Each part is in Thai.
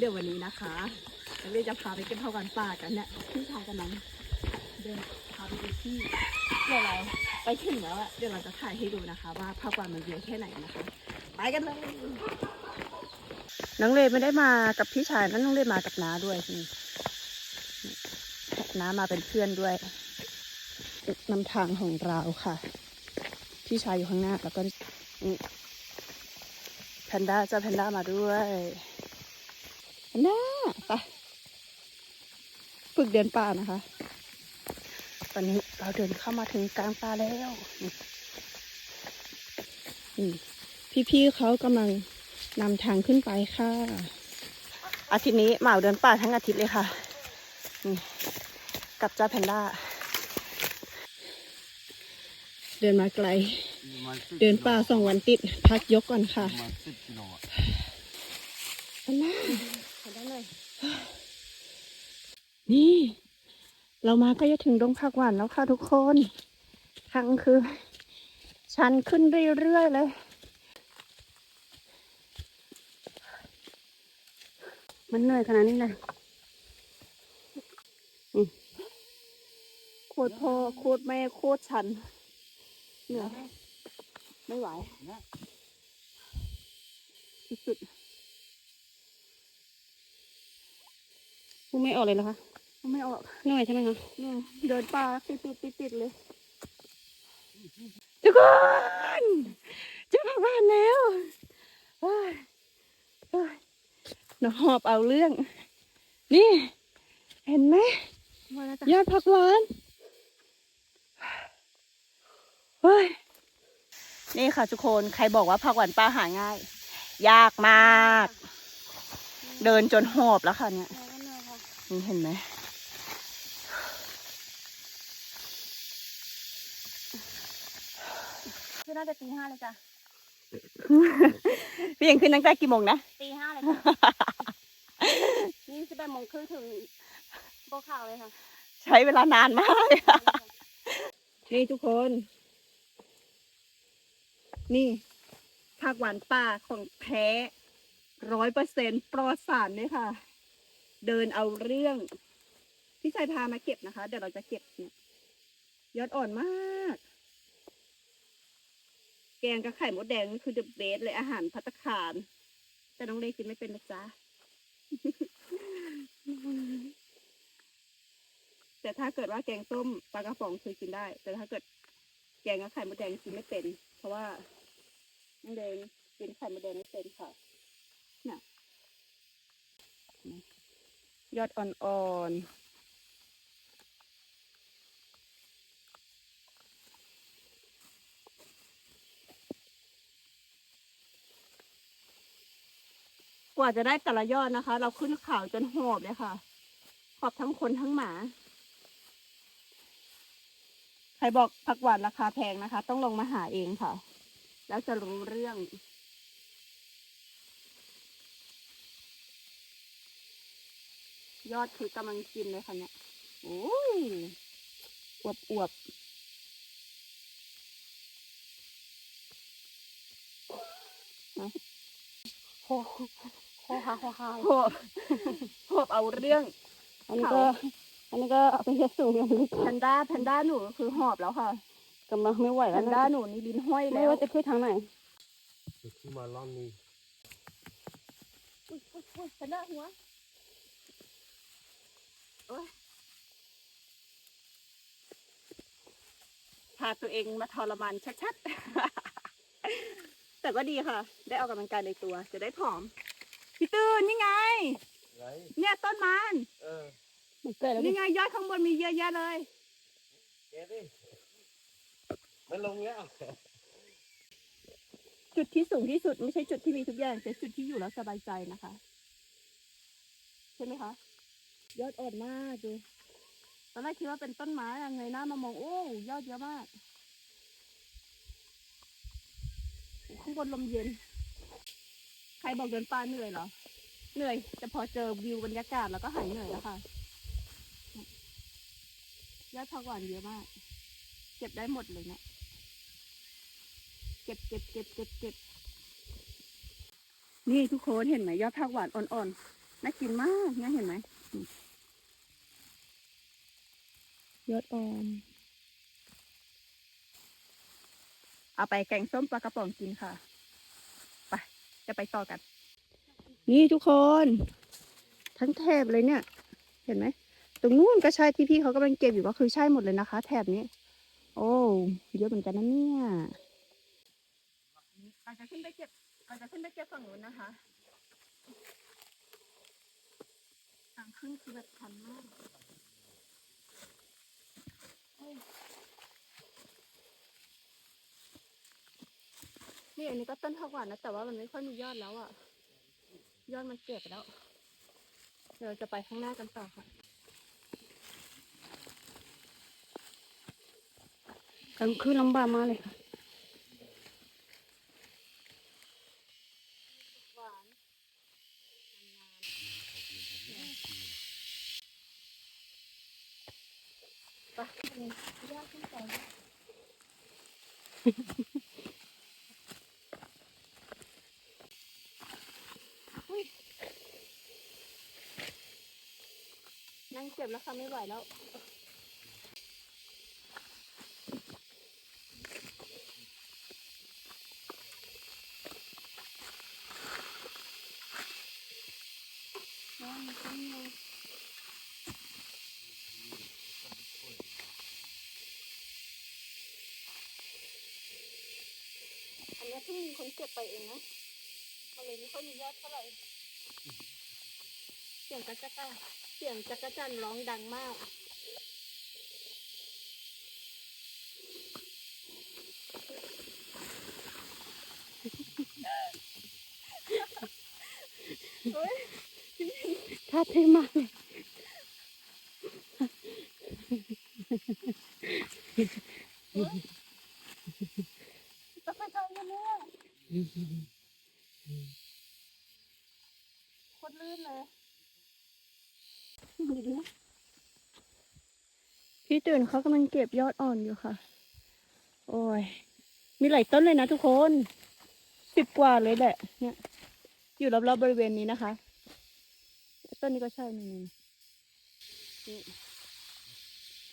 เดี๋ยววันนี้นะคะเราจะพาไปเก็บผักหวานป่ากันเนี่ยพี่ชายกำลังเดินพาไปดูที่เดี๋ยวเราไปถึงแล้วอะเดี๋ยวเราจะถ่ายให้ดูนะคะ ว่าผักหวานมันเยอะแค่ไหนนะคะ ไปกันเลยน้องเลไม่ได้มากับพี่ชายนั่นน้องเลมากับน้าด้วยนี่น้ามาเป็นเพื่อนด้วยนำทางของเราค่ะ พี่ชายอยู่ข้างหน้าแล้วก็นี่แพนด้าเจ้าแพนด้ามาด้วย นด้าไปฝึกเดินป่านะคะ ตอนนี้เราเดินเข้ามาถึงกลางป่าแล้วนี่นี่พี่ๆเขากำลังนำทางขึ้นไปค่ะ อาทิตย์นี้เหมาเดินป่าทั้งอาทิตย์เลยค่ะนี่กับเจ้าแพนด้า เดินมาไกลประมาณ10เดินป่าสองวันติด พักยกก่อนค่ะประมาณสิบกิโลอะอันน่าขอได้เลย นี่ เรามาก็จะถึงดงผักหวานแล้วค่ะทุกคน ทางคือ ชันขึ้นเรื่อยๆเลย มันเหนื่อยขนาดนี้เลยโคตรพ่อโคตรแม่โคตรชันเหนื่อยไม่ไหวสุดๆพูดไม่ออกเลยเหรอคะ ไม่ออกเหนื่อยใช่ไหมคะเนี่ยเดินป่าติดติดติดติดๆเลยทุกคนเจะมาบ้านแล้วเฮ้ยเฮ้ยหนูหอบเอาเรื่อง นี่ เห็นไหมว่าแล้วจ้ะยอดผักหวานเฮ้ยนี่ค่ะทุกคนใครบอกว่าผักหวานป้าหาง่าย ยากมาก เดินจนหอบแล้วค่ะเนี่ยเราก็เหนื่อยค่ะนี่เห็นไหม คือน่าจะตีห้าเลยจ้ะพี่ยังขึ้นตั้งแต่กี่โมงนะตีห้าเลยจ้ะนี่สิบแปดโมงครึ่งถึงโบกข่าวเลยค่ะ ใช้เวลานานมากนี่ทุกคน นี่ผักหวานป่าของแท้ร้อยเปอร์เซ็นปลอดสารเนี่ยค่ะ เดินเอาเรื่อง พี่ชายพามาเก็บนะคะ เดี๋ยวเราจะเก็บเนี่ยยอดอ่อนมาก แกงกับไข่มดแดงนี่คือเดอะเบสเลยอาหารพัตคาร แต่น้องเล็กกินไม่เป็นนะจ๊ะ แต่ถ้าเกิดว่าแกงส้มปลากระป๋องคือกินได้ แต่ถ้าเกิดแกงกับไข่มดแดงกินไม่เป็น เพราะว่าน้องแดงกินไข่มดแดงไม่เป็นค่ะน่ะยอดอ่อนๆ ว่าจะได้แต่ละยอดนะคะ เราขึ้นเขาจนหอบเลยค่ะ ขอบทั้งคนทั้งหมา ใครบอกผักหวานราคาแพงนะคะ ต้องลงมาหาเองค่ะ แล้วจะรู้เรื่องยอดคือกำลังกินเลยค่ะเนี่ยโอ้ยอวบอวบๆโค โคฮาโคฮาโหบโหบเอาเรื่องอันนี้ก็อันนี้ก็เอาไปเฮ็ดสูงอย่างนี้แพนด้าแพนด้าหนูคือหอบแล้วค่ะกำลังไม่ไหวแพแล้วนนะด้าหนูนี่ลิ้นห้อยไม่แล้วว่าจะขึ้นทางไหนจะขึ้นมาล่องนี้อุ๊ยอุ๊ยอุ๊ยแพนด้าหัวโอ๊ยพาตัวเองมาทรมานชัดๆ แต่ก็ดีค่ะ ได้ออกกำลังกายในตัว จะได้ผอม พี่ตื่นนี่ไง ไรเนี่ยต้นมันเออมันเกิดแล้วนี่ไงยอดข้างบนมีเยอะแยะเลยแกดิมันลงแล้ว จุดที่สูงที่สุดไม่ใช่จุดที่มีทุกอย่างแต่จุดที่อยู่แล้วสบายใจนะคะ ใช่ไหมคะ ยอดอ่อนมากดูตอนแรกคิดว่าเป็นต้นไม้อะเงยหน้ามามองโอ้ยอดเยอะมากโอ้ข้างบนลมเย็น ใครบอกเดินป่าเหนื่อยเหรอ เหนื่อยแต่พอเจอวิวบรรยากาศแล้วก็หายเหนื่อยแล้วค่ะยอดผักหวานเยอะมาก เก็บได้หมดเลยเนี่ยเก็บเก็บเก็บเก็บเก็บนี่ทุกคนเห็นไหมยอดผักหวานอ่อนๆน่ากินมากเนี่ยเห็นไหมนี่ยอดอ่อนเอาไปแกงส้มปลากระป๋องกินค่ะไป จะไปต่อกัน นี่ทุกคน ทั้งแถบเลยเนี่ย เห็นไหม ตรงนู้นก็ใช่ที่พี่เขากำลังเก็บอยู่ก็คือใช่หมดเลยนะคะ แถบนี้ โอ้เยอะเหมือนกันนะเนี่ยเราจะขึ้นไปเก็บเราจะขึ้นไปเก็บฝั่งนู้นนะคะทางขึ้นคือแบบชันมากเอ้ย นี่อันนี้ก็ต้นผักหวานนะ แต่ว่ามันไม่ค่อยมียอดแล้วอะ ยอดมันเก็บไปแล้ว เดี๋ยวจะไปข้างหน้ากันต่อค่ะกลางคืนลำบากมากเลยค่ะ หวานไปยากขึ้นไปอุ๊ย แล้วค่ะไม่ไหวแล้วน้ำมันขึ้นเลยอันนี้เพิ่งมีคนเก็บไปเองนะมันเลยไม่ค่อยมียอดเท่าไหร่เสียงกรจัน เสียงจักรจันร้องดังมากท่าเท่มากเลยจะไปทำยังไงโคตรลื่นเลยดีนะ พี่ตื่นเขากำลังเก็บยอดอ่อนอยู่ค่ะ โอ้ย มีหลายต้นเลยนะทุกคนสิบกว่าเลยแหละ เนี่ย อยู่รอบๆบริเวณนี้นะคะ ต้นนี้ก็ใช่นี่นี่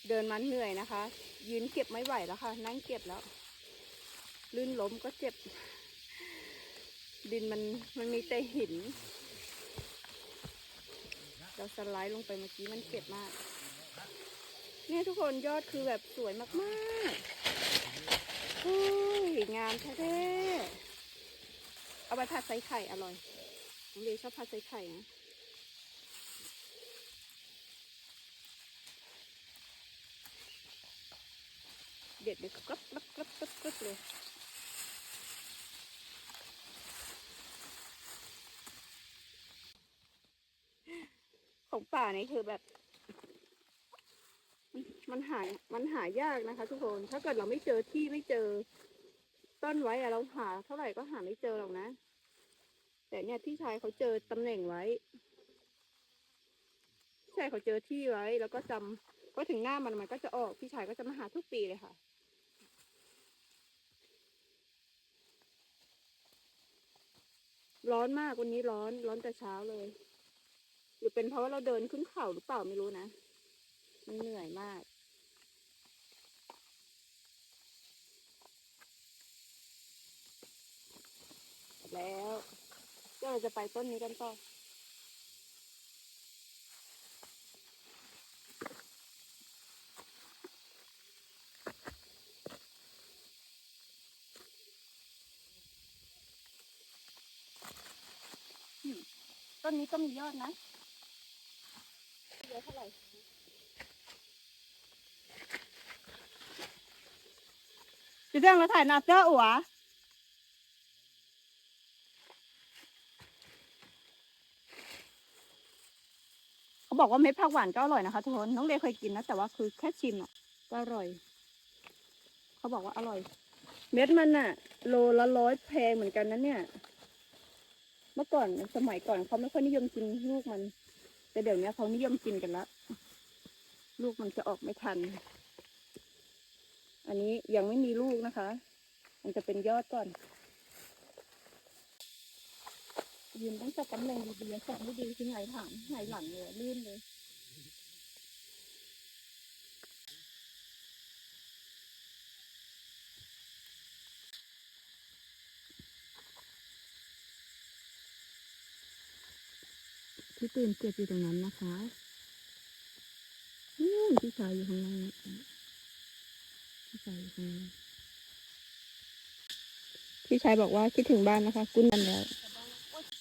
เดินมันเหนื่อยนะคะ ยืนเก็บไม่ไหวแล้วค่ะ นั่งเก็บแล้ว ลื่นล้มก็เจ็บ ดินมันมันมีแต่หิน เราสไลด์ลงไปเมื่อกี้มันเจ็บมาก เนี่ยทุกคนยอดคือแบบสวยมากๆโอ้ยงามแท้ๆเอาไปผัดใส่ไข่อร่อยน้องเดชอบผัดใส่ไข่นะเด็ดเลยกรับกรับกรับกรับกรับเลย ของป่านี่คือแบบ มันหายมันหายากนะคะ ทุกคนถ้าเกิดเราไม่เจอที่ไม่เจอ ต้นไว้อะเราหา เท่าไหร่ก็หาไม่เจอหรอกนะ แต่เนี่ยพี่ชายเขาเจอตำแหน่งไว้พี่ชายเขาเจอที่ไว้ แล้วก็จำก็ถึงหน้ามันมันก็จะออกพี่ชายก็จะมาหาทุกปีเลยค่ะร้อนมากวันนี้ร้อนร้อนแต่เช้าเลย หรือเป็นเพราะว่าเราเดินขึ้นเขาหรือเปล่าไม่รู้นะมันเหนื่อยมากแล้วเดี๋ยวเราจะไปต้นนี้กันต่อต้นนี้ก็มียอดนะ เยอเท่าไหร่จะเรื่องเราถ่ายนาเจ้าอัวเขาบอกว่าเม็ดผักหวานก็อร่อยนะคะทุกคน น้องเดยเคยกินนะ แต่ว่าคือแค่ชิมอะ ก็อร่อย เขาบอกว่าอร่อย เม็ดมันน่ะโลละร้อยแพงเหมือนกันนะเนี่ย เมื่อก่อนสมัยก่อนเขาไม่ค่อยนิยมกินลูกมัน แต่เดี๋ยวนี้เขานิยมกินกันละลูกมันจะออกไม่ทัน อันนี้ยังไม่มีลูกนะคะ มันจะเป็นยอดก่อนยืนต้องแต่ตำแหน่งดีๆจับไม่ดีคือไงถังไหนหลังเลยลื่นเลย ตื่นเจ็บอยู่ตรงนั้นนะคะนู่นพี่ชายอยู่ข้างล่างพี่ชายอยู่ข้างล่างพี่ชายบอกว่าคิดถึงบ้านนะคะ กุ้นกันแล้ว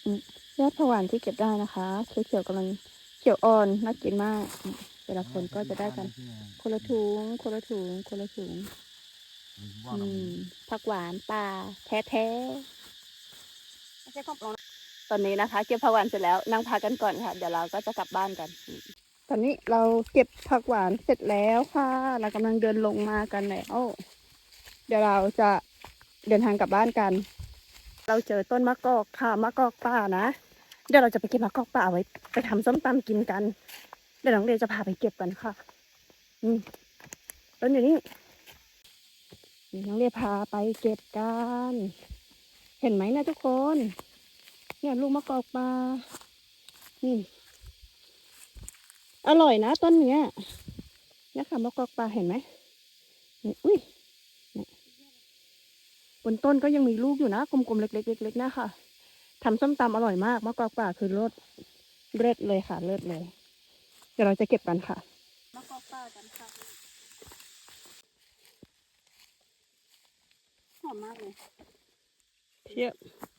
อืมยอดผวานที่เก็บได้นะคะเขียวๆกำลังเขียวอ่อนน่ากินมากอืมแต่ละคนก็จะได้กัน คนละถุงคนละถุงคนละถุงอืมผักหวานป่าแท้ๆ ตอนนี้นะคะ เก็บผักหวานเสร็จแล้วนั่งพักกันก่อนค่ะ เดี๋ยวเราก็จะกลับบ้านกัน ตอนนี้เราเก็บผักหวานเสร็จแล้วค่ะ เรากำลังเดินลงมากันแล้วเดี๋ยวเราจะเดินทางกลับบ้านกัน เราเจอต้นมะกอกค่ะมะกอกป่านะ เดี๋ยวเราจะไปเก็บมะกอกป่าไว้ ไปทำส้มตำกินกัน เดี๋ยวน้องเดยจะพาไปเก็บกันค่ะ อืมต้นอยู่นี่น้องเรียพาไปเก็บกัน เห็นไหมนะทุกคน เนี่ยลูกมะกอกปลา นี่ อร่อยนะต้นเนี้ยเนี่ยค่ะมะกอกปลาเห็นไหมนี่อุ้ยเนี่ยบนต้นก็ยังมีลูกอยู่นะกลมๆเล็กๆเล็กๆนะคะทำส้มตำอร่อยมากมะกอกปลาคือรสเลิศเลยค่ะ เลิศเลย เดี๋ยวเราจะเก็บกันค่ะมะกอกปลากันค่ะหอมมากเลยเชี่ยเ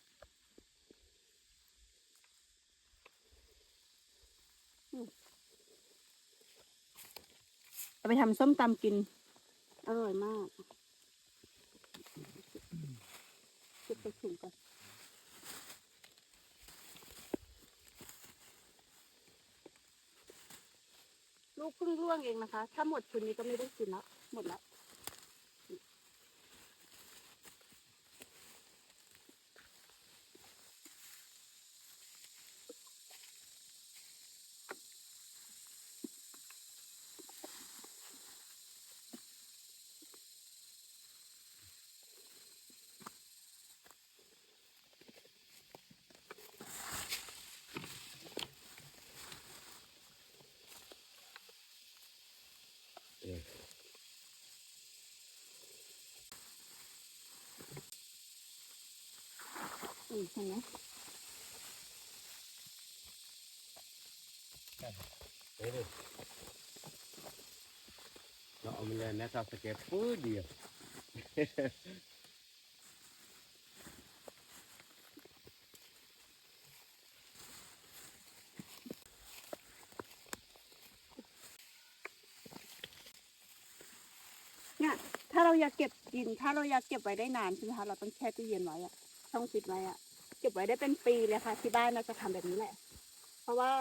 ไปทำส้มตำกิน อร่อยมากเก็บไปถุงกันลูกเพิ่งร่วงเองนะคะ ถ้าหมดชุดนี้ก็ไม่ได้กินแล้ว หมดแล้ว อืมเห็นไหม Đây đi. Nó mình lên nét sao sẽ kẹp phứ đi. เนี่ยถ้าเราอยากเก็บกิน ถ้าเราอยากเก็บไว้ได้นานใช่ไหมคะเราต้องแช่ตู้เย็นไว้อะช่องฟิตไว้อะ เก็บไว้ได้เป็นปีเลยค่ะ ที่บ้านเราจะทำแบบนี้แหละ เพราะว่า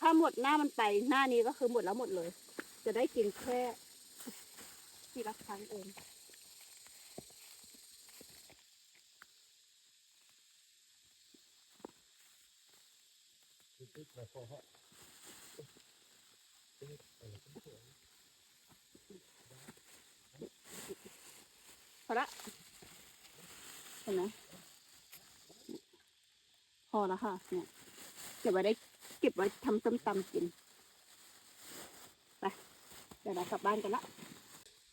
ถ้าหมดหน้ามันไปหน้านี้ก็คือหมดแล้วหมดเลย จะได้กินแค่ทีละครั้งเองพอละเห็นไหม พอแล้วค่ะ เนี่ย เก็บไว้ได้ เก็บไว้ทำส้มตำกิน ไป เดี๋ยวเรากลับบ้านกันละ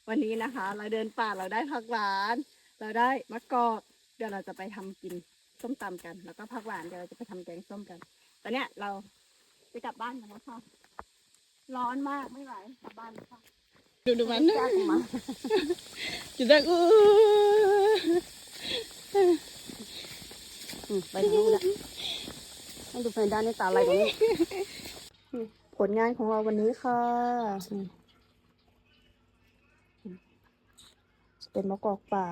วันนี้นะคะ เราเดินป่าเราได้ผักหวาน เราได้มะกอก เดี๋ยวเราจะไปทำกินส้มตำกัน แล้วก็ผักหวาน เดี๋ยวเราจะไปทำแกงส้มกัน ตอนเนี้ยเราจะกลับบ้านกันแล้วค่ะ ร้อนมากไม่ไหว กลับบ้านแล้วค่ะ ดูดูมันจ้างมาจุดแรกอู้อืม ไปดูละต้องดูแฟด้านในตาอะไรของนี่ผลงานของเราวันนี้ค่ะจะเป็นมะกอกป่า